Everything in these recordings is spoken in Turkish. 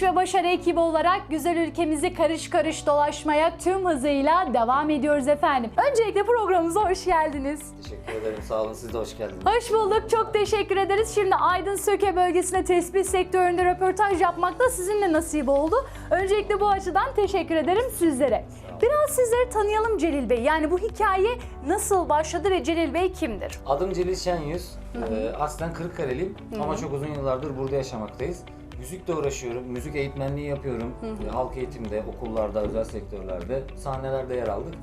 iş ve başarı ekibi olarak güzel ülkemizi karış karış dolaşmaya tüm hızıyla devam ediyoruz efendim. Öncelikle programımıza hoş geldiniz. Teşekkür ederim. Sağ olun. Siz de hoş geldiniz. Hoş bulduk. Çok teşekkür ederiz. Şimdi Aydın Söke bölgesinde tespih sektöründe röportaj yapmak da sizinle nasip oldu. Öncelikle bu açıdan teşekkür ederim sizlere. Biraz sizleri tanıyalım Celil Bey. Yani bu hikaye nasıl başladı ve Celil Bey kimdir? Adım Celil Şenyüz. Ee, aslen Kırıkkareliyim ama çok uzun yıllardır burada yaşamaktayız. Müzikle uğraşıyorum. Müzik eğitmenliği yapıyorum. Ee, Halk eğitimde, okullarda, özel sektörlerde, sahnelerde yer aldık.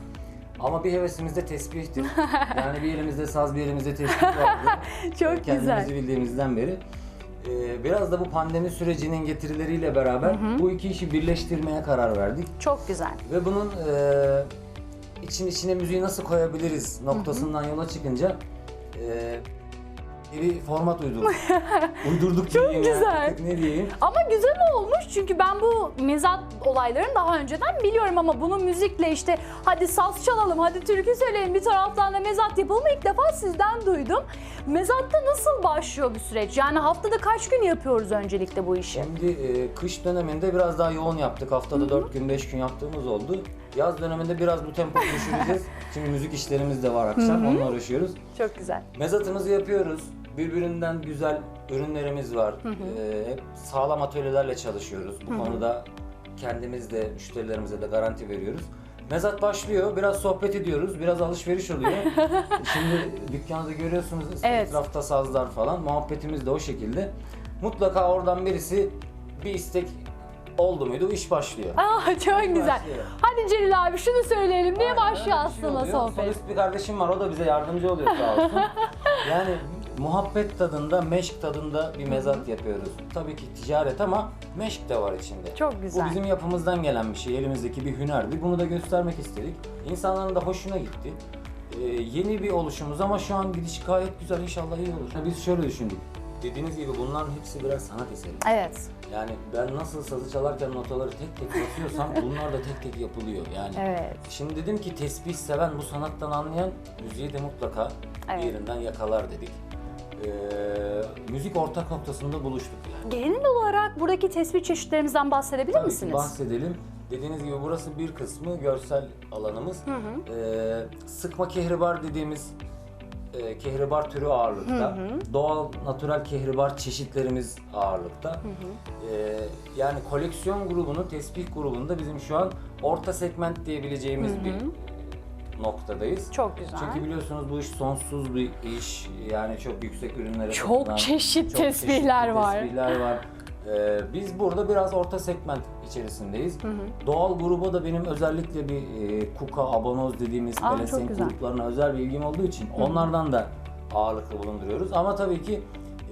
Ama bir hevesimiz de tesbihtir. yani bir elimizde saz, bir elimizde tesbih vardı. Çok Kendimizi güzel. bildiğimizden beri. Ee, biraz da bu pandemi sürecinin getirileriyle beraber bu iki işi birleştirmeye karar verdik. Çok güzel. Ve bunun e, için içine müziği nasıl koyabiliriz noktasından yola çıkınca e, bir format uydurduk. uydurduk Çok güzel. ne diyeyim? Ama güzel olmuş çünkü ben bu mezat olaylarını daha önceden biliyorum ama bunu müzikle işte hadi saz çalalım, hadi türkü söyleyelim bir taraftan da mezat yapalım ilk defa sizden duydum. Mezatta nasıl başlıyor bu süreç? Yani haftada kaç gün yapıyoruz öncelikle bu işi? Şimdi e, kış döneminde biraz daha yoğun yaptık. Haftada 4 gün 5 gün yaptığımız oldu. Yaz döneminde biraz bu tempoyu düşüreceğiz. Çünkü müzik işlerimiz de var akşam. Onunla uğraşıyoruz. Çok güzel. Mezatımızı yapıyoruz. Birbirinden güzel ürünlerimiz var. Ee, hep sağlam atölyelerle çalışıyoruz. Bu konuda kendimiz de müşterilerimize de garanti veriyoruz. Mezat başlıyor, biraz sohbet ediyoruz, biraz alışveriş oluyor. Şimdi dükkanda görüyorsunuz Evet. etrafta sazlar falan, muhabbetimiz de o şekilde. Mutlaka oradan birisi bir istek oldu muydu iş başlıyor. Aa çok güzel. Başlıyor. Hadi Celil abi şunu söyleyelim diye Aynen, başlıyor öyle bir şey aslında oluyor. sohbet. Solist bir kardeşim var o da bize yardımcı oluyor sağ olsun. yani muhabbet tadında, meşk tadında bir mezat yapıyoruz. Tabii ki ticaret ama meşk de var içinde. Çok güzel. Bu bizim yapımızdan gelen bir şey, elimizdeki bir hünerdi. Bunu da göstermek istedik. İnsanların da hoşuna gitti. Ee, yeni bir oluşumuz ama şu an gidiş gayet güzel inşallah iyi olur. Biz şöyle düşündük. Dediğiniz gibi bunların hepsi birer sanat eseri. Evet. Yani ben nasıl sazı çalarken notaları tek tek basıyorsam bunlar da tek tek yapılıyor yani. Evet. Şimdi dedim ki tesbih seven, bu sanattan anlayan müziği de mutlaka Evet. bir yerinden yakalar dedik. Ee, müzik ortak noktasında buluştuk yani. Genel olarak buradaki tespih çeşitlerimizden bahsedebilir Tabii misiniz? bahsedelim. Dediğiniz gibi burası bir kısmı görsel alanımız. Ee, sıkma kehribar dediğimiz e, kehribar türü ağırlıkta. Doğal, natürel kehribar çeşitlerimiz ağırlıkta. Ee, yani koleksiyon grubunu, tesbih grubunda bizim şu an orta segment diyebileceğimiz bir noktadayız. Çok güzel. Çünkü biliyorsunuz bu iş sonsuz bir iş. Yani çok yüksek ürünlere Çok çeşit çok tesbihler çeşitli var. tesbihler var. Ee, biz burada biraz orta segment içerisindeyiz. Doğal gruba da benim özellikle bir e, kuka, abonoz dediğimiz Aa, pelesenk gruplarına özel bir ilgim olduğu için onlardan da ağırlıklı bulunduruyoruz. Ama tabii ki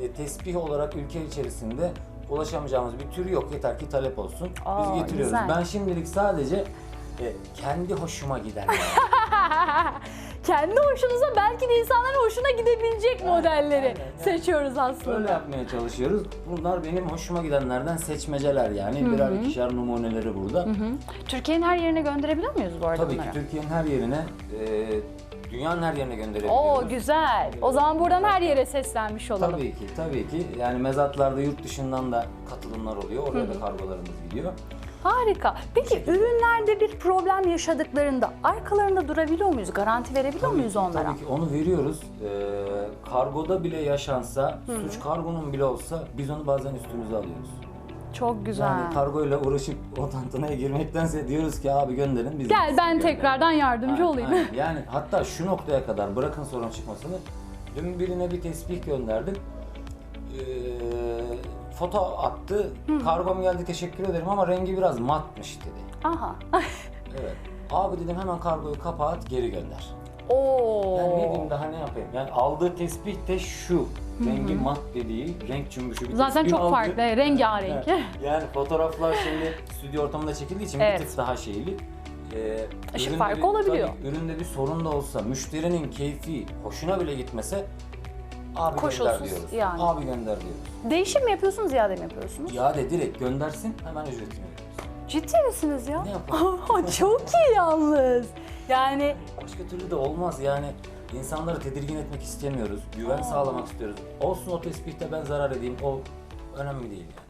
e, tesbih olarak ülke içerisinde ulaşamayacağımız bir tür yok. Yeter ki talep olsun. Aa, Biz getiriyoruz. güzel. Ben şimdilik sadece e, kendi hoşuma giden Kendi hoşunuza belki de insanların hoşuna gidebilecek modelleri aynen, yani. seçiyoruz aslında. Öyle yapmaya çalışıyoruz. Bunlar benim hoşuma gidenlerden seçmeceler yani. Birer ikişer numuneleri burada. Türkiye'nin her yerine gönderebiliyor muyuz bu arada Tabii ki bunları? Türkiye'nin her yerine, e, dünyanın her yerine gönderebiliyoruz. Oo güzel. O zaman buradan her yere seslenmiş olalım. Tabii ki, tabii ki. Yani mezatlarda yurt dışından da katılımlar oluyor. Oraya da kargolarımız gidiyor. Harika. Peki ürünlerde bir problem yaşadıklarında arkalarında durabiliyor muyuz? Garanti verebiliyor Tabii muyuz onlara? Tabii ki onu veriyoruz. Ee, kargoda bile yaşansa, suç kargonun bile olsa biz onu bazen üstümüze alıyoruz. Çok güzel. Yani kargoyla uğraşıp o tantanaya girmektense diyoruz ki abi gönderin biz Gel ben gönderelim. tekrardan yardımcı Aynen, olayım. aynen. Yani hatta şu noktaya kadar bırakın sorun çıkmasını. Dün birine bir tesbih gönderdim. Ee, foto attı. Kargom geldi teşekkür ederim ama rengi biraz matmış dedi. Aha. Evet. Abi dedim hemen kargoyu kapat geri gönder. Oo. Yani ne diyeyim daha ne yapayım? Yani aldığı tesbih de şu. Rengi mat dediği, renk cümbüşü bir Zaten çok aldı. farklı, rengarenk. Evet. Yani fotoğraflar şimdi stüdyo ortamında çekildiği için Evet. bir tık daha şeyli. Ee, Işık farkı olabiliyor. tabii üründe bir sorun da olsa, müşterinin keyfi hoşuna bile gitmese abi Koşulsuz gönder diyoruz. yani. Abi gönder diyoruz. Değişim mi yapıyorsunuz, iade mi yapıyorsunuz? İade direkt göndersin hemen ücretini veriyoruz. Ciddi misiniz ya? Ne yapalım? Çok iyi yalnız. Yani Başka türlü de olmaz yani. İnsanları tedirgin etmek istemiyoruz. Güven sağlamak istiyoruz. Olsun o tespihte ben zarar edeyim o önemli değil yani.